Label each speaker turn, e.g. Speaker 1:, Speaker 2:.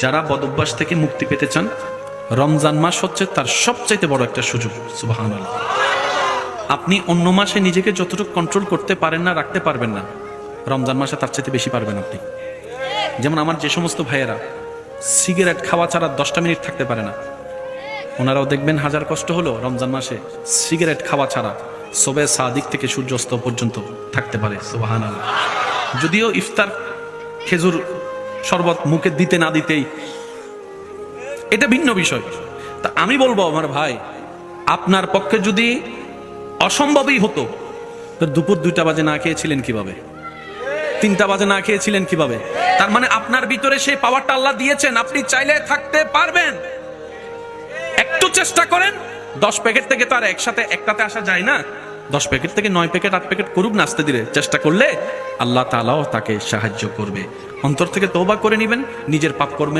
Speaker 1: যারা বদভ্যাস থেকে মুক্তি পেতে চান, রমজান মাস হচ্ছে তার সবচাইতে বড় একটা সুযোগ সুবাহান আপনি অন্য মাসে নিজেকে যতটুকু কন্ট্রোল করতে পারেন না, রাখতে পারবেন না, রমজান মাসে তার চাইতে বেশি পারবেন আপনি। যেমন আমার যে সমস্ত ভাইয়েরা, সিগারেট খাওয়া ছাড়া দশটা মিনিট থাকতে পারে না। ওনারাও দেখবেন হাজার কষ্ট হলো রমজান মাসে সিগারেট খাওয়া ছাড়া সবে সাদিক থেকে সূর্যাস্ত পর্যন্ত থাকতে পারে সুবাহান যদিও ইফতার খেজুর শরবত মুখে দিতে না দিতেই। এটা ভিন্ন বিষয়। তা আমি বলব আমার ভাই, আপনার পক্ষে যদি অসম্ভবই হতো দুপুর দুইটা বাজে না খেয়েছিলেন কীভাবে? তিনটা বাজে না খেয়েছিলেন কীভাবে? তার মানে আপনার ভিতরে সেই পাওয়ারটা আল্লাহ দিয়েছেন, আপনি চাইলে থাকতে পারবেন। একটু চেষ্টা করেন, দশ প্যাকেট থেকে তো আর একসাথে, একটাতে আসা যায় না। দশ প্যাকেট থেকে নয় প্যাকেট, আট প্যাকেট করুক নাস্তে দিলে। চেষ্টা করলে আল্লাহ তালাও তাকে সাহায্য করবে। অন্তর থেকে তোবা করে নেবেন, নিজের পাপ কর্মের